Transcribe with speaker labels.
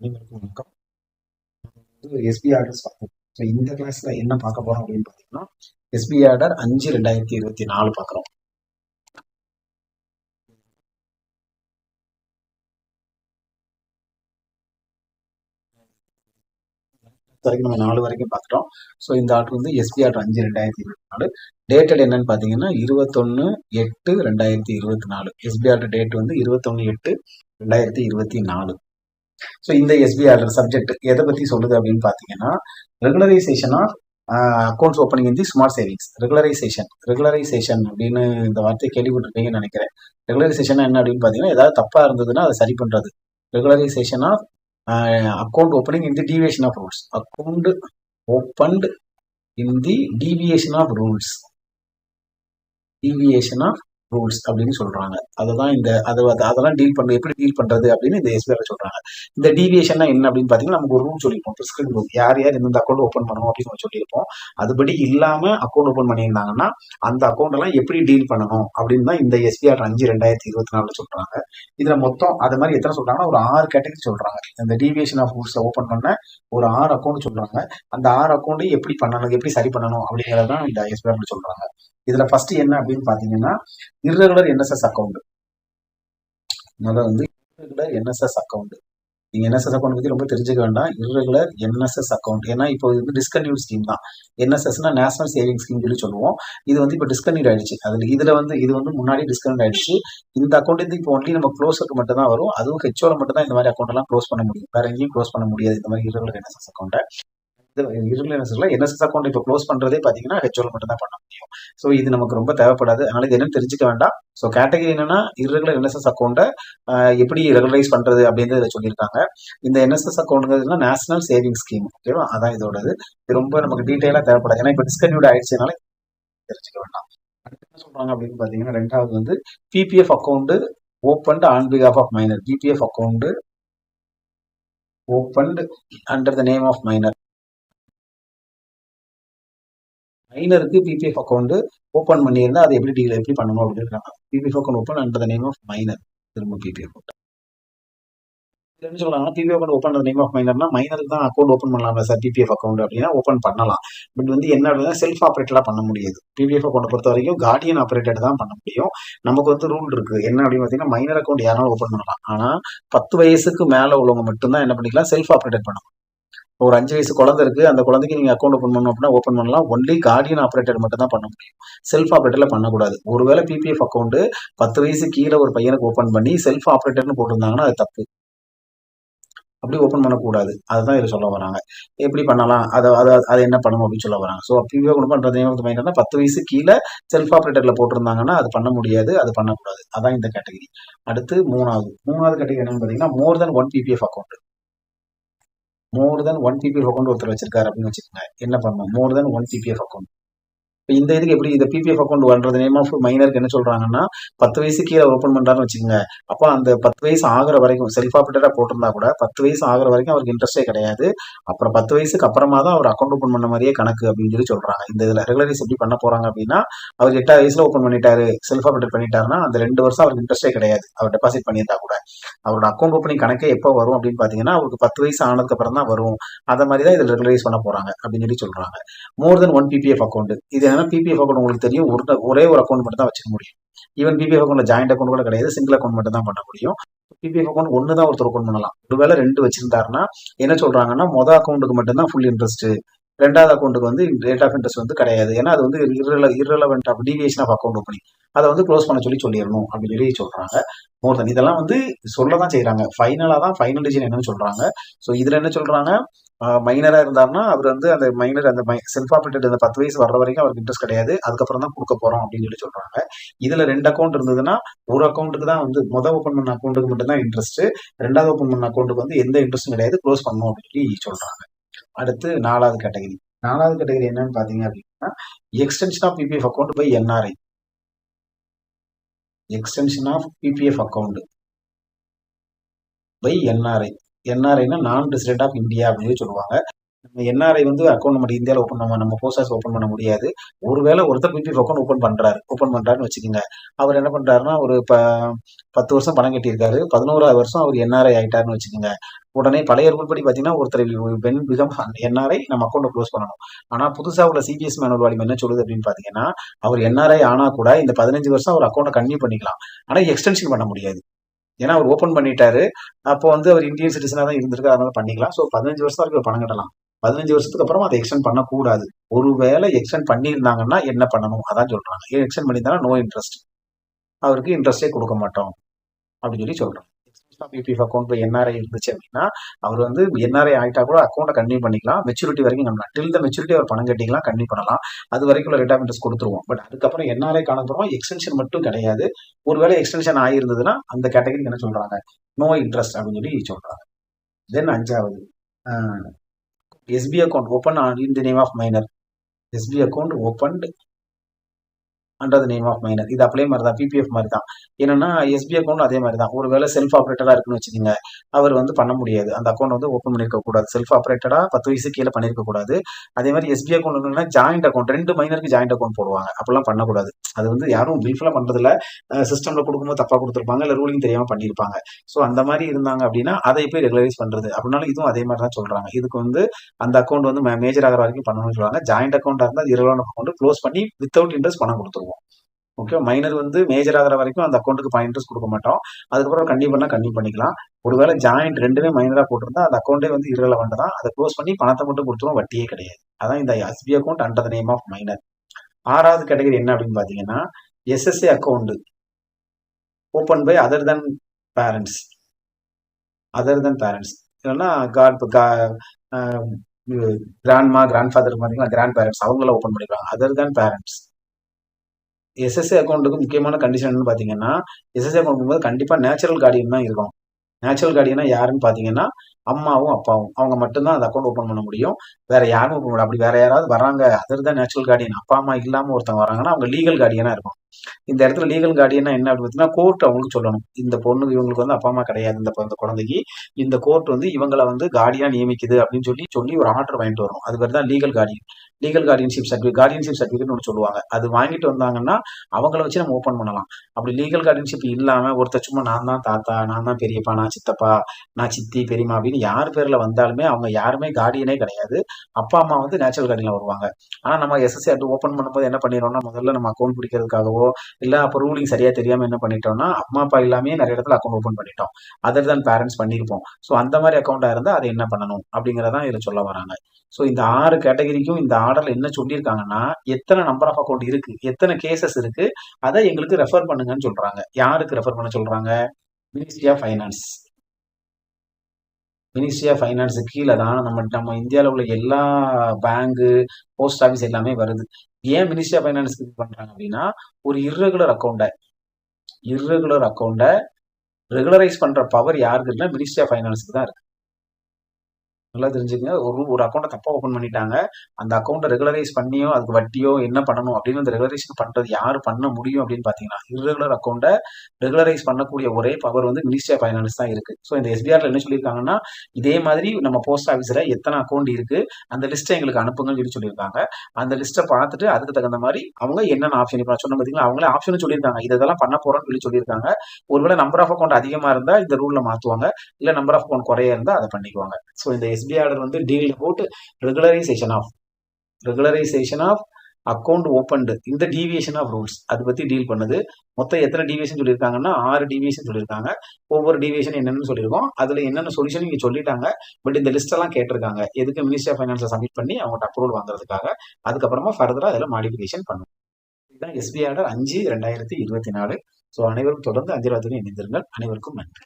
Speaker 1: அனைவருக்கும் வணக்கம். SP orders பார்ப்போம். ஸோ இந்த கிளாஸ்ல என்ன பார்க்க போறோம் அப்படின்னு பார்த்தீங்கன்னா எஸ்பி ஆர்டர் அஞ்சு ரெண்டாயிரத்தி இருபத்தி நாலு பார்க்குறோம். வரைக்கும் நம்ம நாலு வரைக்கும் பார்த்துட்டோம். ஸோ இந்த ஆர்டர் வந்து எஸ்பி ஆர்டர் அஞ்சு ரெண்டாயிரத்தி இருபத்தி நாலு. டேட்டட் என்னன்னு பார்த்தீங்கன்னா இருபத்தொன்று எட்டு ரெண்டாயிரத்தி இருபத்தி நாலு. எஸ்பி ஆர்டர் டேட் வந்து இருபத்தொன்று எட்டு ரெண்டாயிரத்தி இருபத்தி நாலு. ஸோ இந்த எஸ்பி ஆர்டர் சப்ஜெக்ட் எதை பற்றி சொல்லுது அப்படின்னு பார்த்தீங்கன்னா regularisation of accounts opening in the smart savings regularisation regularisation அப்படின்னு இந்த வார்த்தையை கேள்விப்பட்டிருப்பீங்கன்னு நினைக்கிறேன். ரெகுலரைசேஷன் என்ன அப்படின்னு பார்த்தீங்கன்னா ஏதாவது தப்பாக இருந்ததுன்னா அதை சரி பண்ணுறது regularisation of account opening in the deviation of rules. Account opened in the deviation of rules. Deviation of rules அப்படின்னு சொல்றாங்க. அதுதான் இந்த அது அதெல்லாம் டீல் பண்ண எப்படி டீல் பண்றது அப்படின்னு இந்த எஸ்பிஆர் சொல்றாங்க. இந்த டீவியேஷன் என்ன அப்படின்னு பாத்தீங்கன்னா நமக்கு ஒரு ரூல் சொல்லியிருப்போம். பிரிஸ்கிரிப்ட் ரூல் யார் யார் இந்த அக்கௌண்ட் ஓப்பன் பண்ணணும் அப்படின்னு நம்ம சொல்லியிருப்போம். அதுபடி இல்லாம அக்கௌண்ட் ஓப்பன் பண்ணியிருந்தாங்கன்னா அந்த அக்கௌண்ட் எல்லாம் எப்படி டீல் பண்ணணும் அப்படின்னு தான் இந்த எஸ்பிஆர் அஞ்சு ரெண்டாயிரத்தி இருபத்தி நாலுல சொல்றாங்க. இதுல மொத்தம் அது மாதிரி எத்தனை சொல்றாங்கன்னா ஒரு ஆறு கேட்டகரி சொல்றாங்க. இந்த டீவியேஷன் ஆஃப் ரூல்ஸ் ஓப்பன் பண்ண ஒரு ஆறு அக்கௌண்ட் சொல்றாங்க. அந்த ஆறு அக்கௌண்ட்டை எப்படி பண்ணணும் எப்படி சரி பண்ணணும் அப்படிங்கிறதான் இந்த எஸ்பிஆர் சொல்றாங்க. இதுல ஃபர்ஸ்ட் என்ன அப்படின்னு பாத்தீங்கன்னா irregular என்எஸ்எஸ் அக்கௌண்ட் முதல்ல வந்து irregular என்எஸ்எஸ் அக்கௌண்ட் நீங்க என்எஸ்எஸ் அக்கௌண்ட் பத்தி ரொம்ப தெரிஞ்சுக்க வேண்டாம். irregular என்எஸ்எஸ் அக்கௌண்ட் ஏன்னா இப்போ இது வந்து டிஸ்கன்யூ ஸ்கீம் தான். என்எஸ்எஸ்னா நேஷனல் சேவிங் ஸ்கீம் சொல்லி சொல்லுவோம். இது வந்து இப்போ டிஸ்கன்யூட் ஆயிடுச்சு. அதுல இதுல வந்து இது வந்து முன்னாடி டிஸ்கன்யூட் ஆயிடுச்சு. இந்த அக்கௌண்ட் வந்து இப்போ ஒன்லி நம்ம க்ளோஸருக்கு மட்டும் தான் வரும். அதுவும் ஹெச்ஓல மட்டும் தான் இந்த மாதிரி அக்கௌண்ட் எல்லாம் க்ளோஸ் பண்ண முடியும். வேற எங்கேயும் க்ளோஸ் பண்ண முடியாது. இந்த மாதிரி irregular என்எஸ்எஸ் அக்கௌண்ட்டை irregular என்எஸ்எஸ்ல என்எஸ்எஸ் அக்கௌண்ட் இப்போ க்ளோஸ் பண்ணுறதே பார்த்தீங்கன்னா ஹெச்ஓல் மட்டும் தான் பண்ண முடியும். ஸோ இது நமக்கு ரொம்ப தேவைப்படாது. அதனால இது என்னன்னு தெரிஞ்சுக்க வேண்டாம். ஸோ கேட்டகரி என்னன்னா இரகுலர் என்எஸ்எஸ் அக்கௌண்ட்டை எப்படி ரெகுலரைஸ் பண்ணுறது அப்படின்றத சொல்லியிருக்காங்க. இந்த என்எஸ்எஸ் அக்கௌண்ட்ங்கிறதுனா நேஷனல் சேவிங் ஸ்கீம் ஓகேவா அதான் இதோடது. இது ரொம்ப நமக்கு டீட்டெயிலாக தேவைப்படாது. ஏன்னா இப்போ டிஸ்கன்யூட் ஆயிடுச்சுனால தெரிஞ்சுக்க வேண்டாம். அடுத்து என்ன சொல்றாங்க அப்படின்னு பார்த்தீங்கன்னா ரெண்டாவது வந்து PPF account opened on because of of minor PPF account opened under the name of minor மைனருக்கு PPF account open பண்ணியிருந்தா அதை எப்படி டீல் எப்படி பண்ணணும் அப்படின்னு இருக்காங்க PPF account open under the name of minor திரும்ப பிபிஎஃப் அக்கௌண்ட் என்ன சொல்றாங்கன்னா PPF account open name of மைனர்னா மைனருக்கு தான் அக்கௌண்ட் ஓப்பன் பண்ணலாம் சார் பிபிஎஃப் அக்கௌண்ட் அப்படின்னா ஓப்பன் பண்ணலாம். பட் வந்து என்ன அப்படின்னா செல்ஃப் ஆப்ரேட்டடா பண்ண முடியாது. பிபிஎஃப் அக்கௌண்ட் பொறுத்த வரைக்கும் கார்டியன் ஆப்ரேட்டட் தான் பண்ண முடியும். நமக்கு வந்து ரூல் இருக்கு என்ன அப்படின்னு பார்த்தீங்கன்னா மைனர் அக்கௌண்ட் யாராலும் ஓப்பன் பண்ணலாம். ஆனால் பத்து வயசுக்கு மேலே உள்ளவங்க மட்டும்தான் என்ன பண்ணிக்கலாம் செல்ஃப் ஆப்ரேட்டட் பண்ணலாம். ஒரு அஞ்சு வயசு குழந்தை இருக்கு. அந்த குழந்தைக்கு நீங்க அக்கௌண்ட் ஓப்பன் பண்ணணும் அப்படின்னா ஓப்பன் பண்ணலாம். ஒன்லி கார்டியன் ஆப்ரேட்டர் மட்டும் தான் பண்ண முடியும். செல்ஃப் ஆப்ரேட்டர்ல பண்ணக்கூடாது. ஒருவேளை பிபிஎஃப் அக்கௌண்ட் பத்து வயசு கீழே ஒரு பையனுக்கு ஓப்பன் பண்ணி செல்ஃப் ஆப்ரேட்டர்னு போட்டிருந்தாங்கன்னா அது தப்பு. அப்படி ஓப்பன் பண்ணக்கூடாது. அதுதான் இதில் சொல்ல வராங்க. எப்படி பண்ணலாம்? அதை அதை அதை என்ன பண்ணணும் அப்படின்னு சொல்ல வராங்க. ஸோ பிபிஓ குடும்பம் பண்ணுறது பத்து வயசு கீழே செல்ஃப் ஆப்ரேட்டரில் போட்டிருந்தாங்கன்னா அது பண்ண முடியாது. அது பண்ணக்கூடாது. அதான் இந்த கேட்டகரி அடுத்து மூணாவது. மூணாவது கேட்டகரி என்னன்னு பார்த்தீங்கன்னா more than one PPF account more than one PPF account ஒருத்தர் வச்சிருக்காரு அப்படின்னு வச்சுக்கோங்க. என்ன பண்ணணும்? More than one PPF account இந்த இதுக்கு எப்படி இந்த பிபிஎஃப் அக்கௌண்ட் வர்றது நேம் ஆஃப் மைனருக்கு என்ன சொல்றாங்கன்னா பத்து வயசு கீழே ஓப்பன் பண்றாருன்னு வச்சுக்கோங்க. அப்போ அந்த பத்து வயசு ஆகிற வரைக்கும் செல்ஃப் ஆப்ரேட்டரா போட்டிருந்தா கூட பத்து வயசு ஆகிற வரைக்கும் அவருக்கு இன்ட்ரெஸ்டே கிடையாது. அப்புறம் பத்து வயசுக்கு அப்புறமா தான் அவர் அக்கௌண்ட் ஓப்பன் பண்ண மாதிரியே கணக்கு அப்படின்னு சொல்லி சொல்றாங்க. இந்த இதுல ரெகுலரைஸ் எப்படி பண்ண போறாங்க அப்படின்னா அவர் எட்டாவது வயசுல ஓப்பன் பண்ணிட்டாரு செல்ஃப் ஆப்ரேட் பண்ணிட்டாருன்னா அந்த ரெண்டு வருஷம் அவருக்கு இன்ட்ரெஸ்டே கிடையாது. அவர் டெபாசிட் பண்ணியிருந்தா கூட. அவரோட அக்கௌண்ட் ஓப்பனிங் கணக்கே எப்போ வரும் அப்படின்னு பாத்தீங்கன்னா அவருக்கு பத்து வயசு ஆனதுக்கு அப்புறம் தான் வரும். அதை மாதிரி தான் இதில் ரெகுலரைஸ் பண்ண போறாங்க அப்படின்னு சொல்லி சொல்றாங்க. More than one PPF account இது ஏன்னா பிபிஎஃப் அக்கௌண்ட் உங்களுக்கு தெரியும். ஒரு ஒரே ஒரு அக்கௌண்ட் மட்டும் தான் வச்சுக்க முடியும். ஈவன் பிபிஎஃப் அக்கௌண்ட்ல ஜாயிண்ட் அக்கௌண்ட் கூட கிடையாது. சிங்கிள் அக்கௌண்ட் மட்டும் தான் பண்ண முடியும். பிபிஎஃப் அக்கௌண்ட் ஒன்று தான் ஒருத்தர் ஓப்பன் பண்ணலாம். ஒருவேளை ரெண்டு வச்சிருந்தாருன்னா என்ன சொல்றாங்கன்னா மொதல் அக்கௌண்ட்டுக்கு மட்டும் தான் ஃபுல் இன்ட்ரெஸ்ட் ரெண்டாவது அக்கௌண்ட்டுக்கு வந்து ரேட் ஆஃப் இன்ட்ரெஸ்ட் வந்து கிடையாது. ஏன்னா அது வந்து irrelevant of deviation of account opening அதை வந்து க்ளோஸ் பண்ண சொல்லி சொல்லிடணும் அப்படின்னு சொல்லி சொல்றாங்க. மோர் தென் இதெல்லாம் வந்து சொல்ல தான் செய்யறாங்க ஃபைனலாக தான் ஃபைனல் டிசிஷன் என்னன்னு சொல்றாங்க. ஸோ இதுல என்ன சொல்றாங்க? மைனரா இருந்தார்னா அவர் வந்து அந்த மைனர் அந்த செல்ஃப் ஆப்ரேட்டட் அந்த பத்து வயசு வர்ற வரைக்கும் அவருக்கு இன்ட்ரெஸ்ட் கிடையாது. அதுக்கப்புறம் தான் கொடுக்க போறோம் அப்படின்னு சொல்லி சொல்றாங்க. இதுல ரெண்டு அக்கௌண்ட் இருந்ததுன்னா ஒரு அக்கௌண்ட்டுக்கு தான் வந்து முதல் ஓப்பன் பண்ண அக்கௌண்ட்டுக்கு மட்டும் தான் இன்ட்ரெஸ்ட் ரெண்டாவது ஓப்பன் பண்ண அக்கௌண்ட்டுக்கு வந்து எந்த இன்ட்ரெஸ்ட்டும் கிடையாது. க்ளோஸ் பண்ணணும் அப்படின்னு சொல்லி சொல்றாங்க. அடுத்து நாலாவது கேட்டகரி நாலாவது கேட்டகரி என்னன்னு பாத்தீங்க அப்படின்னா extension of PPF account by NRI extension of PPF account by NRI என்ஆர்ஐனா non resident of India அப்படின்னு சொல்லுவாங்க. நம்ம என்ஆர்ஐ வந்து அக்கௌண்ட் நம்ம இந்தியாவில் ஓப்பன் பண்ண நம்ம போஸ்ட் ஓப்பன் பண்ண முடியாது. ஒருவேளை ஒருத்தர் பிபிஎஃப் அக்கௌண்ட் ஓப்பன் பண்ணுறாரு ஓப்பன் பண்ணுறாருன்னு வச்சுக்கோங்க. அவர் என்ன பண்ணுறாருன்னா ஒரு ப பத்து வருஷம் பணம் கட்டியிருக்காரு. பதினோராவது வருஷம் அவர் என்ஆர்ஐ ஆகிட்டாருன்னு வச்சுக்கோங்க. உடனே பழைய ரூல் படி பார்த்தீங்கன்னா ஒருத்தர் பெண் விதம் என்ஆர்ஐ நம்ம அக்கௌண்ட்டை க்ளோஸ் பண்ணணும். ஆனால் புதுசாக உள்ள சிபிஎஸ் மேனுவல் வால்யூம் என்ன சொல்லுது அப்படின்னு பார்த்தீங்கன்னா அவர் என்ஆர்ஐ ஆனால் கூட இந்த பதினஞ்சு வருஷம் அவர் அக்கௌண்ட்டை கன்டினியூ பண்ணிக்கலாம். ஆனால் எக்ஸ்டென்ஷன் பண்ண முடியாது. ஏன்னா அவர் ஓப்பன் பண்ணிட்டாரு. அப்போ வந்து அவர் இந்தியன் சிட்டிசனாக தான் இருந்திருக்கு அதனால பண்ணிக்கலாம். ஸோ பதினஞ்சு வருஷம் வரைக்கும் பணம் கட்டலாம். பதினஞ்சு வருஷத்துக்கு அப்புறம் அதை எக்ஸ்டெண்ட் பண்ணக்கூடாது. ஒருவேளை எக்ஸ்டெண்ட் பண்ணியிருந்தாங்கன்னா என்ன பண்ணணும்? அதான் சொல்றாங்க. எக்ஸ்டெண்ட் பண்ணியிருந்தாங்கன்னா நோ இன்ட்ரெஸ்ட் அவருக்கு இன்ட்ரெஸ்டே கொடுக்க மாட்டோம். அப்படின்னு சொல்லி சொல்றோம் பிபிஎஃப் அக்கௌண்ட் போய் என்ஆர்ஐ இருந்துச்சு அப்படின்னா அவர் வந்து என்ஆர்ஐ ஆகிட்டா கூட அக்கௌண்ட்டை கண்டினியூ பண்ணிக்கலாம். மெச்சூரிட்டி வரைக்கும் நம்ம டில் த மெச்சூரிட்டி அவர் பணம் கட்டிக்கலாம் கண்டினியூ பண்ணலாம். அது வரைக்கும் ரேட் ஆஃப் இன்ட்ரெஸ்ட் கொடுத்துருவோம். பட் அதுக்கப்புறம் என்ஆர்ஐ காணப்புறமா எக்ஸ்டென்ஷன் மட்டும் கிடையாது. ஒருவேளை எக்ஸ்டென்ஷன் ஆகியிருந்ததுன்னா அந்த கேட்டகரிக்கு என்ன சொல்றாங்க? நோ இன்ட்ரெஸ்ட் அப்படின்னு சொல்லி சொல்றாங்க. தென் அஞ்சாவது SB account open in the name of minor. SB account opened under the name of minor இது அப்படியே மாதிரி தான் பிபிஎஃப் மாதிரி தான் என்னன்னா எஸ்பி அக்கௌண்ட் அதே மாதிரி தான் ஒருவேளை செல்ஃப் ஆப்ரேட்டடாக இருக்குன்னு வச்சுக்கோங்க அவர் வந்து பண்ண முடியாது. அந்த அக்கௌண்ட் வந்து ஓப்பன் பண்ணிருக்க கூடாது செல்ஃப் ஆப்ரேட்டடாக பத்து வயசு கீழே பண்ணிருக்க கூடாது அதே மாதிரி எஸ்பி அக்கௌண்ட் என்னன்னா ஜாயிண்ட் அக்கௌண்ட் ரெண்டு மைனருக்கு ஜாயிண்ட் அக்கௌண்ட் போடுவாங்க. அப்படிலாம் பண்ணக்கூடாது. அது வந்து யாரும் ப்ரீஃபெல்லாம் பண்றதுல சிஸ்டம்ல கொடுக்கும்போது தப்பா கொடுத்துருப்பாங்க இல்லை ரூலிங் தெரியாம பண்ணியிருப்பாங்க. ஸோ அந்த மாதிரி இருந்தாங்க அப்படின்னா அதை போய் ரெகுலரைஸ் பண்றது. அப்படின்னாலும் இதுவும் அதே மாதிரி தான் சொல்றாங்க. இதுக்கு வந்து அந்த அக்கௌண்ட் வந்து மேஜர் ஆகிற வரைக்கும் பண்ணணும்னு சொல்கிறாங்க ஜாயிண்ட் அக்கௌண்டா இருந்தால் இரவான அக்கௌண்ட் க்ளோஸ் பண்ணி வித்தவுட் இன்ட்ரெஸ்ட் பணம் கொடுத்துருவோம் ஓகே மைனர் வந்து மேஜர் ஆகிற வரைக்கும் அந்த அக்கௌண்ட்டுக்கு இன்ட்ரெஸ்ட் கொடுக்க மாட்டோம். அதுக்கப்புறம் கண்டிப்பாக பண்ணால் கண்டினியூ பண்ணிக்கலாம். ஒருவேளை ஜாயிண்ட் ரெண்டுமே மைனராக போட்டிருந்தா அந்த அக்கௌண்ட்டே வந்து இரலவெண்ட் தான். அதை க்ளோஸ் பண்ணி பணத்தை மட்டும் கொடுத்துருவோம் வட்டியே கிடையாது. அதான் இந்த SB account under the name of minor ஆறாவது கேட்டகரி என்ன அப்படின்னு பார்த்தீங்கன்னா SSA account open by other than parents other than parents இல்லைன்னா காட் கிராண்ட்மா கிராண்ட் ஃபாதர் பார்த்தீங்கன்னா கிராண்ட் பேரண்ட்ஸ் அவங்கள ஓப்பன் பண்ணிக்கலாம். அதர் தென் பேரண்ட்ஸ் எஸ்எஸ்சி அக்கௌண்ட்டுக்கு முக்கியமான கண்டிஷன் என்னன்னு பார்த்தீங்கன்னா எஸ்எஸ்சி அக்கௌண்ட் போது கண்டிப்பாக நேச்சுரல் கார்டியன் தான் இருக்கும். நேச்சுரல் கார்டியனா யாருன்னு பார்த்தீங்கன்னா அம்மாவும் அப்பாவும். அவங்க மட்டும்தான் அந்த அக்கௌண்ட் ஓப்பன் பண்ண முடியும். வேற யாரும் ஓப்பன் பண்ண அப்படி வேற யாராவது வராங்க அதர் தான் நேச்சுரல் கார்டியன் அப்பா அம்மா இல்லாமல் ஒருத்தவங்க வராங்கன்னா அவங்க லீகல் கார்டியனா இருக்கும். இந்த இடத்துல லீகல் கார்டியனா என்ன அப்படின்னு பார்த்தீங்கன்னா கோர்ட் அவங்களுக்கு சொல்லணும். இந்த பொண்ணுக்கு இவங்களுக்கு வந்து அப்பா அம்மா கிடையாது. இந்த இந்த குழந்தைக்கு இந்த கோர்ட் வந்து இவங்களை வந்து கார்டியனா நியமிக்குது அப்படின்னு சொல்லி சொல்லி ஒரு ஆர்டர் வாங்கிட்டு வரும் அது பேர் தான் legal guardian legal guardianship certificate guardianship சர்டிஃபிகேட்னு ஒன்று சொல்லுவாங்க. அது வாங்கிட்டு வந்தாங்கன்னா அவங்கள வச்சு நம்ம ஓப்பன் பண்ணலாம். அப்படி லீகல் கார்டியன்ஷிப் இல்லாமல் ஒருத்தர் சும்மா நான் தான் தாத்தா நான் தான் பெரியப்பா நான் சித்தப்பா நான் சித்தி பெரியம்மா அப்படின்னு யார் பேரில் வந்தாலுமே அவங்க யாருமே கார்டியனே கிடையாது. அப்பா அம்மா வந்து நேச்சுரல் கார்டியனில் வருவாங்க. ஆனால் நம்ம எஸ்எஸ்சி அட்டு ஓப்பன் பண்ணும்போது என்ன பண்ணிடுறோம்னா முதல்ல நம்ம அக்கௌண்ட் பிடிக்கிறதுக்காகவோ இல்லை அப்போ ரூலிங் சரியாக தெரியாமல் என்ன பண்ணிட்டோம்னா அம்மா அப்பா இல்லாமே நிறைய இடத்துல அக்கௌண்ட் ஓப்பன் பண்ணிட்டோம். அதர் தான் பேரண்ட்ஸ் பண்ணியிருப்போம் ஸோ அந்த மாதிரி அக்கௌண்ட்டாக இருந்தால் அதை என்ன பண்ணணும் அப்படிங்கிறதான் இதில் சொல்ல வராங்க. ஸோ இந்த ஆறு கேட்டகரிக்கும் இந்த ஆர்டர்ல என்ன சொல்லியிருக்காங்கன்னா எத்தனை நம்பர் ஆஃப் அக்கௌண்ட் இருக்கு எத்தனை கேசஸ் இருக்கு அதை எங்களுக்கு ரெஃபர் பண்ணுங்கன்னு சொல்றாங்க. யாருக்கு ரெஃபர் பண்ண சொல்றாங்க? Ministry of finance ministry of finance கீழே தான் நம்ம நம்ம இந்தியாவில் உள்ள எல்லா பேங்கு போஸ்ட் ஆஃபீஸ் எல்லாமே வருது. ஏன் மினிஸ்ட்ரி ஆஃப் ஃபைனான்ஸ் பண்றாங்க அப்படின்னா ஒரு இர்ரெகுலர் அக்கௌண்ட்டை இர்ரெகுலர் அக்கௌண்ட்டை ரெகுலரைஸ் பண்ற பவர் யாருக்கு இருக்குன்னா மினிஸ்ட்ரி ஆஃப் ஃபைனான்ஸுக்கு தான் இருக்கு. நல்லா தெரிஞ்சுக்கங்க. ஒரு ஒரு அக்கௌண்ட்டை தப்பாக ஓப்பன் பண்ணிட்டாங்க. அந்த அக்கௌண்ட்டை ரெகுலரைஸ் பண்ணியோ அதுக்கு வட்டியோ என்ன பண்ணணும் அப்படின்னு அந்த ரெகுலரைசேஷன் பண்ணுறது யார் பண்ண முடியும் அப்படின்னு பார்த்தீங்கன்னா இர்ரெகுலர் அக்கௌண்ட்டை ரெகுலரைஸ் பண்ணக்கூடிய ஒரே பவர் வந்து மினிஸ்ட்ரி ஆஃப் ஃபைனான்ஸ் தான் இருக்குது ஸோ இந்த எஸ்பிஆரில் என்ன சொல்லியிருக்காங்கன்னா இதே மாதிரி நம்ம போஸ்ட் ஆஃபீஸில் எத்தனை அக்கௌண்ட் இருக்குது அந்த லிஸ்ட்டை எங்களுக்கு அனுப்புங்கன்னு சொல்லி சொல்லியிருக்காங்க அந்த லிஸ்ட்டை பார்த்துட்டு அதுக்கு தகுந்த மாதிரி அவங்க என்னென்ன ஆப்ஷன் இப்போ சொன்ன பார்த்தீங்களா அவங்களே ஆப்ஷன் சொல்லியிருக்காங்க. இதெல்லாம் பண்ண போகிறோன்னு சொல்லி சொல்லியிருக்காங்க. ஒருவேளை நம்பர் ஆஃப் அக்கௌண்ட் அதிகமாக இருந்தால் இந்த ரூலில் மாற்றுவாங்க இல்லை நம்பர் ஆஃப் அக்கௌண்ட் குறைய இருந்தால் அதை பண்ணிக்குவாங்க. ஸோ இந்த எஸ் எஸ்பிஐ ஆர்டர் வந்து deal about regularisation of regularisation of account opened இந்த டீவியேஷன் ஆஃப் ரூல்ஸ் அதை பற்றி டீல் பண்ணுது. மொத்தம் எத்தனை டிவியேஷன் சொல்லியிருக்காங்கன்னா ஆறு டிவியேஷன் சொல்லியிருக்காங்க. ஒவ்வொரு டிவியேஷன் என்னென்னு சொல்லியிருக்கோம். அதில் என்னென்ன சொல்யூஷன் இங்கே சொல்லிட்டாங்க பட் இந்த லிஸ்ட்டெல்லாம் கேட்டிருக்காங்க. எதுக்கு மினிஸ்ட்ரி ஆஃப் ஃபைனான்ஸை சப்மிட் பண்ணி அவங்கள்ட்ட அப்ரூவல் வாங்குறதுக்காக அதுக்கப்புறமா ஃபர்தராக அதில் மாடிஃபிகேஷன் பண்ணும். இதுதான் எஸ்பி ஆர்டர் அஞ்சு ரெண்டாயிரத்தி இருபத்தி நாலு. ஸோ அனைவரும் தொடர்ந்து அஞ்சு இணைந்திருங்கள். அனைவருக்கும் நன்றி.